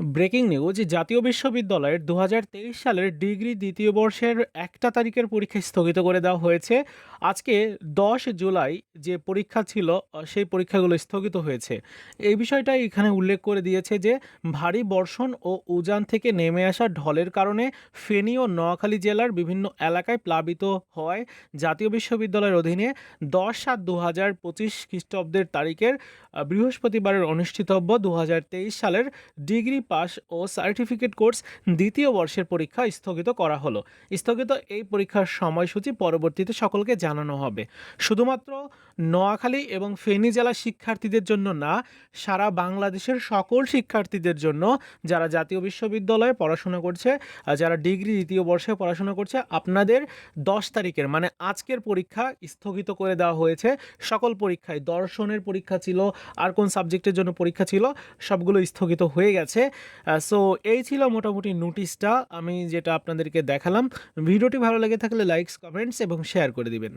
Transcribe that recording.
Breaking news জাতীয় বিশ্ববিদ্যালয়ের দু হাজার তেইশ সালের ডিগ্রি দ্বিতীয় বর্ষের একটা তারিখের পরীক্ষা স্থগিত করে দেওয়া হয়েছে। আজকে দশ জুলাই যে পরীক্ষা ছিল, সেই পরীক্ষাগুলো স্থগিত হয়েছে। এই বিষয়টাই এখানে উল্লেখ করে দিয়েছে যে, ভারী বর্ষণ ও উজান থেকে নেমে আসা ঢলের কারণে ফেনী ও নোয়াখালী জেলার বিভিন্ন এলাকায় প্লাবিত হওয়ায় জাতীয় বিশ্ববিদ্যালয়ের অধীনে দশ সাত দু হাজার পঁচিশ খ্রিস্টাব্দের তারিখের বৃহস্পতিবারের অনুষ্ঠিতব্য দু হাজার তেইশ সালের ডিগ্রি পাস ও সার্টিফিকেট কোর্স দ্বিতীয় বর্ষের পরীক্ষা স্থগিত করা হলো। স্থগিত এই পরীক্ষার সময়সূচি পরবর্তীতে সকলকে জানানো হবে। শুধুমাত্র নোয়াখালী এবং ফেনী জেলার শিক্ষার্থীদের জন্য না, সারা বাংলাদেশের সকল শিক্ষার্থীদের জন্য যারা জাতীয় বিশ্ববিদ্যালয়ে পড়াশোনা করছে যারা ডিগ্রি দ্বিতীয় বর্ষে পড়াশোনা করছে, আপনাদের দশ তারিখের মানে আজকের পরীক্ষা স্থগিত করে দেওয়া হয়েছে। সকল পরীক্ষায় দর্শনের পরীক্ষা ছিল, আর কোন সাবজেক্টের জন্য পরীক্ষা ছিল, সবগুলো স্থগিত হয়ে গেছে। সো এই ছিল মোটামুটি নোটিশটা আমি যেটা আপনাদেরকে দেখালাম, ভিডিওটি ভালো লেগে থাকলে লাইকস কমেন্টস এবং শেয়ার করে দিবেন।